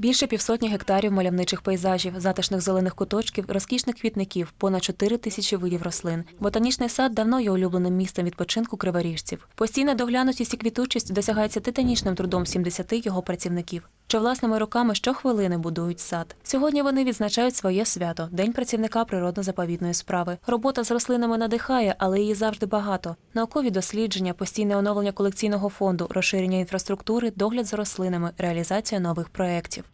Більше півсотні гектарів мальовничих пейзажів, затишних зелених куточків, розкішних квітників, понад 4 тисячі видів рослин. Ботанічний сад давно є улюбленим місцем відпочинку криворіжців. Постійна доглянутість і квітучість досягається титанічним трудом 70 його працівників, що власними руками щохвилини будують сад. Сьогодні вони відзначають своє свято День працівника природно-заповідної справи. Робота з рослинами надихає, але її завжди багато. Наукові дослідження, постійне оновлення колекційного фонду, розширення інфраструктури, догляд за рослинами, реалізація нових проєктів.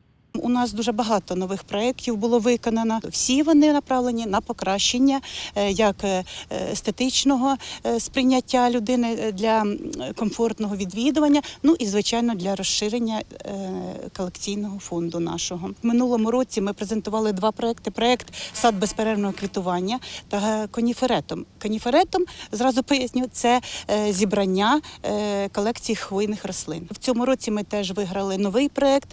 У нас дуже багато нових проєктів було виконано. Всі вони направлені на покращення е, як е, естетичного е, сприйняття людини для комфортного відвідування. Ну і звичайно для розширення колекційного фонду нашого. В минулому році ми презентували два проекти: проект сад безперервного квітування та коніферетом. Коніферетом зразу поясню, це зібрання колекції хвойних рослин. В цьому році ми теж виграли новий проект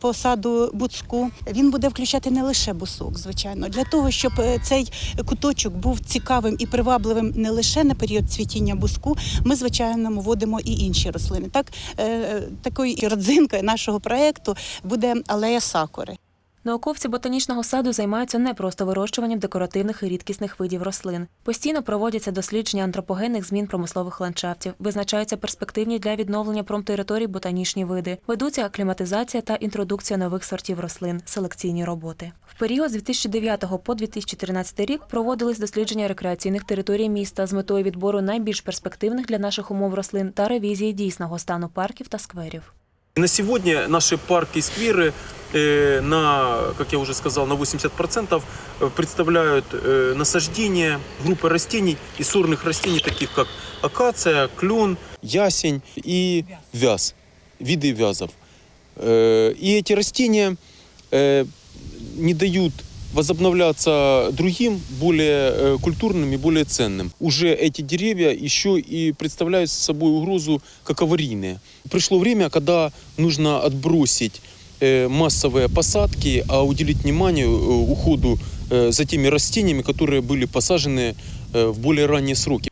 по саду Буцку. Він буде включати не лише бусок, звичайно, для того, щоб е, цей куточок був цікавим і привабливим не лише на період цвітіння буску. Ми звичайно вводимо і інші рослини. Так е, такою родзинкою нашого проекту буде алея сакури. Науковці ботанічного саду займаються не просто вирощуванням декоративних і рідкісних видів рослин. Постійно проводяться дослідження антропогенних змін промислових ландшафтів, визначаються перспективні для відновлення промтериторій ботанічні види, ведуться акліматизація та інтродукція нових сортів рослин, селекційні роботи. В період з 2009 по 2014 рік проводились дослідження рекреаційних територій міста з метою відбору найбільш перспективних для наших умов рослин та ревізії дійсного стану парків та скверів. На сегодня наши парки и скверы э, на, как я уже сказал, на 80% представляют э, насаждения группы растений и сорных растений, таких как акация, клен, ясень и вяз, виды вязов. Э, И эти растения э, не дают возобновляться другим, более э, культурным и более ценным. Уже эти деревья еще и представляют собой угрозу как аварийные. Пришло время, когда нужно отбросить э, массовые посадки, а уделить внимание э, уходу э, за теми растениями, которые были посажены э, в более ранние сроки.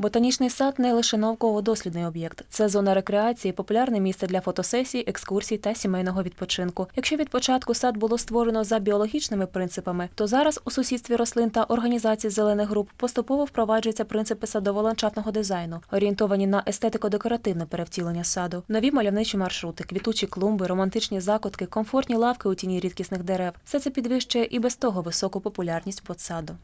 Ботанічний сад не лише науково-дослідний об'єкт. Це зона рекреації, популярне місце для фотосесій, екскурсій та сімейного відпочинку. Якщо від початку сад було створено за біологічними принципами, то зараз у сусідстві рослин та організацій зелених груп поступово впроваджуються принципи садово-ландшафтного дизайну, орієнтовані на естетико-декоративне перевтілення саду, нові мальовничі маршрути, квітучі клумби, романтичні закутки, комфортні лавки у тіні рідкісних дерев. Все це підвищує і без того високу популярність ботсаду.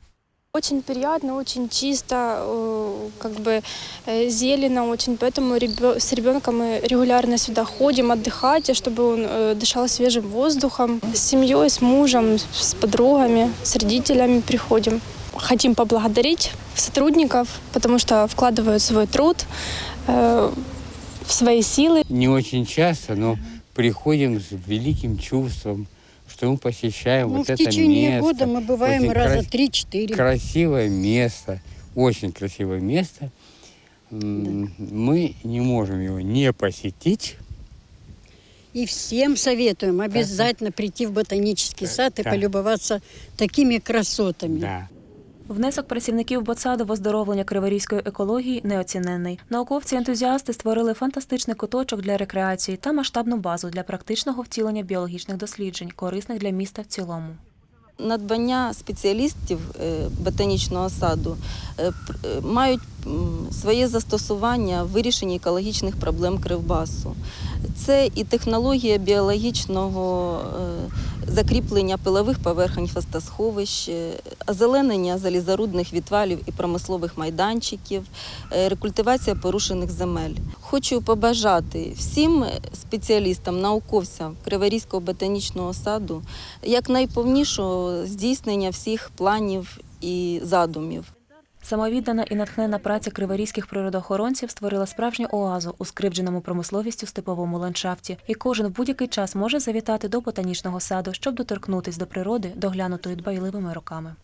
Очень приятно, очень чисто, э, как бы э, зелено очень, поэтому с ребенком мы регулярно сюда ходим отдыхать, чтобы он э, дышал свежим воздухом. С семьей, с мужем, с подругами, с родителями приходим. Хотим поблагодарить сотрудников, потому что вкладывают свой труд в свои силы. не очень часто, но приходим с великим чувством, что мы посещаем Ну, вот в это течение место. года мы бываем Очень раза крас- три-четыре. Красивое место, очень красивое место. М, Мы не можем его не посетить. И всем советуем обязательно прийти в ботанический сад и Да. полюбоваться такими красотами. Да. Внесок працівників ботсаду в оздоровлення криворізької екології неоціненний. Науковці-ентузіасти створили фантастичний куточок для рекреації та масштабну базу для практичного втілення біологічних досліджень, корисних для міста в цілому. Надбання спеціалістів е, ботанічного саду е, е, мають своє застосування в вирішенні екологічних проблем Кривбасу. Це і технологія біологічного закріплення пилових поверхень хвостосховищ, е, озеленення залізорудних відвалів і промислових майданчиків, е, рекультивація порушених земель. Хочу побажати всім спеціалістам, науковцям Криворізького ботанічного саду якнайповнішого здійснення всіх планів і задумів. Самовіддана і натхнена праця криворізьких природоохоронців створила справжню оазу у скривдженому промисловістю степовому ландшафті, і кожен в будь-який час може завітати до ботанічного саду, щоб доторкнутись до природи, доглянутої дбайливими руками.